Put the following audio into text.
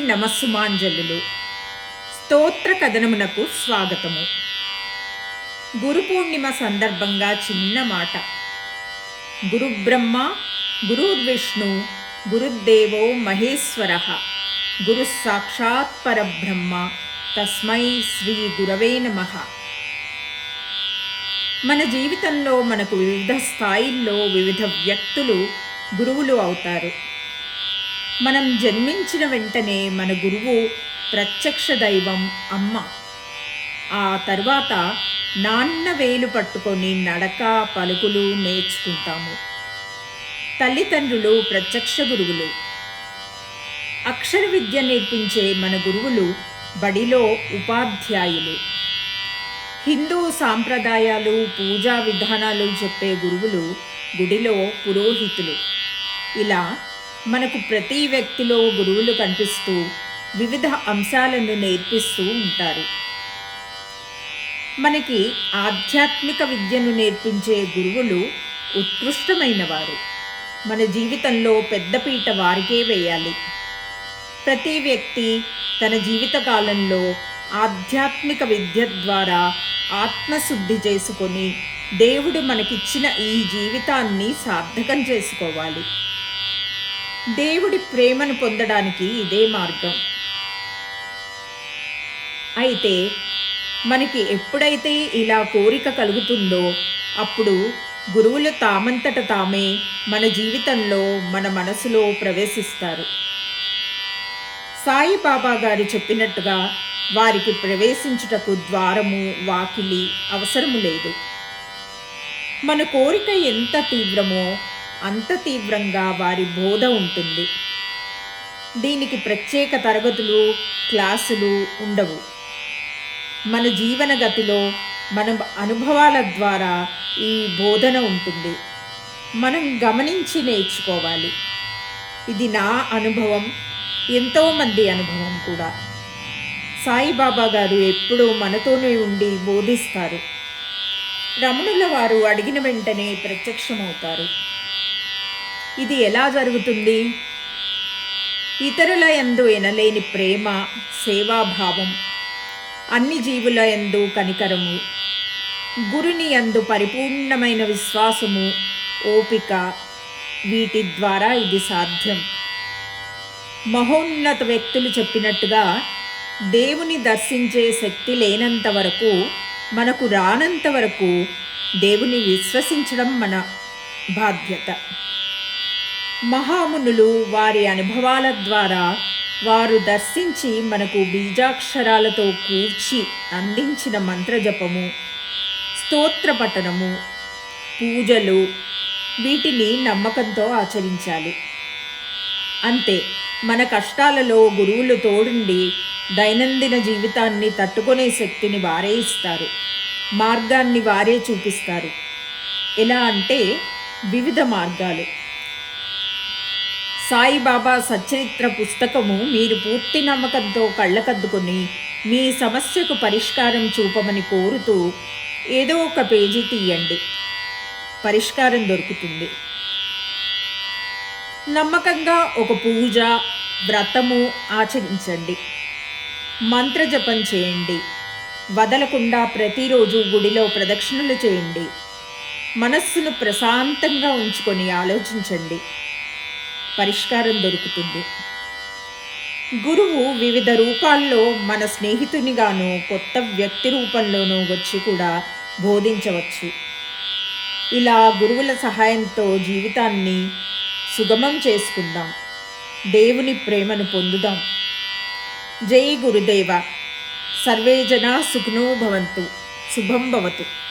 నమస్సుమాంజలులు. స్తోత్ర కథనమునకు స్వాగతము. గురు పూర్ణిమ సందర్భంగా చిన్న మాట. గురు బ్రహ్మ గురుర్విష్ణు గురుదేవో మహేశ్వర. గురు సాక్షాత్ పరబ్రహ్మ తస్మై శ్రీ గురవే నమః. మన జీవితంలో మనకు వివిధ స్థాయిల్లో వివిధ వ్యక్తులు గురువులు అవుతారు. మనం జన్మించిన వెంటనే మన గురువు ప్రత్యక్ష దైవం అమ్మ. ఆ తర్వాత నాన్న వేలు పట్టుకొని నడక పలుకులు నేర్చుకుంటాము. తల్లిదండ్రులు ప్రత్యక్ష గురువులు. అక్షర విద్య నేర్పించే మన గురువులు బడిలో ఉపాధ్యాయులు. హిందూ సాంప్రదాయాలు పూజా విధానాలు చెప్పే గురువులు గుడిలో పురోహితులు. ఇలా మనకు ప్రతి వ్యక్తిలో గురువులు కనిపిస్తూ వివిధ అంశాలను నేర్పిస్తూ ఉంటారు. మనకి ఆధ్యాత్మిక విద్యను నేర్పించే గురువులు ఉత్కృష్టమైన వారు మన జీవితంలో పెద్దపీట వారికే వేయాలి. ప్రతి వ్యక్తి తన జీవిత కాలంలో ఆధ్యాత్మిక విద్య ద్వారా ఆత్మశుద్ధి చేసుకొని దేవుడు మనకిచ్చిన ఈ జీవితాన్ని సార్థకం చేసుకోవాలి. దేవుడి ప్రేమను పొందడానికి ఇదే మార్గం. అయితే మనకి ఎప్పుడైతే ఇలా కోరిక కలుగుతుందో అప్పుడు గురువులు తామంతట తామే మన జీవితంలో మన మనసులో ప్రవేశిస్తారు. సాయిబాబా గారు చెప్పినట్టుగా వారికి ప్రవేశించుటకు ద్వారము వాకిలి అవసరము లేదు. మన కోరిక ఎంత తీవ్రమో అంత తీవ్రంగా వారి బోధ ఉంటుంది. దీనికి ప్రత్యేక తరగతులు క్లాసులు ఉండవు. మన జీవన గతిలో మన అనుభవాల ద్వారా ఈ బోధన ఉంటుంది. మనం గమనించి నేర్చుకోవాలి. ఇది నా అనుభవం ఎంతోమంది అనుభవం కూడా. సాయిబాబా గారు ఎప్పుడూ మనతోనే ఉండి బోధిస్తారు. రమణుల వారు అడిగిన వెంటనే ప్రత్యక్షమవుతారు. ఇది ఎలా జరుగుతుంది? ఇతరుల యందు ఎనలేని ప్రేమ సేవాభావం అన్ని జీవుల యందు కనికరము గురుని యందు పరిపూర్ణమైన విశ్వాసము ఓపిక వీటి ద్వారా ఇది సాధ్యం. మహోన్నత వ్యక్తులు చెప్పినట్టుగా దేవుని దర్శించే శక్తి లేనంత వరకు మనకు రానంత వరకు దేవుని విశ్వసించడం మన బాధ్యత. మహామునులు వారి అనుభవాల ద్వారా వారు దర్శించి మనకు బీజాక్షరాలతో కూర్చి అందించిన మంత్రజపము స్తోత్ర పఠనము పూజలు వీటిని నమ్మకంతో ఆచరించాలి. అంతే మన కష్టాలలో గురువులు తోడుండి దైనందిన జీవితాన్ని తట్టుకునే శక్తిని వారే ఇస్తారు మార్గాన్ని వారే చూపిస్తారు. ఎలా అంటే వివిధ మార్గాలు. సాయిబాబా సచరిత్ర పుస్తకము మీరు పూర్తి నమ్మకంతో కళ్ళకద్దుకొని మీ సమస్యకు పరిష్కారం చూపమని కోరుతూ ఏదో ఒక పేజీ తీయండి. పరిష్కారం దొరుకుతుంది. నమ్మకంగా ఒక పూజ వ్రతము ఆచరించండి. మంత్రజపం చేయండి. వదలకుండా ప్రతిరోజు గుడిలో ప్రదక్షిణలు చేయండి. మనస్సును ప్రశాంతంగా ఉంచుకొని ఆలోచించండి. పరిష్కారం దొరుకుతుంది. గురువు వివిధ రూపాల్లో మన స్నేహితునిగాను కొత్త వ్యక్తి రూపంలోనూ వచ్చి కూడా బోధించవచ్చు. ఇలా గురువుల సహాయంతో జీవితాన్ని సుగమం చేసుకుందాం. దేవుని ప్రేమను పొందుదాం. జై గురుదేవ. సర్వే జనా సుఖనో భవంతు. శుభం భవతు.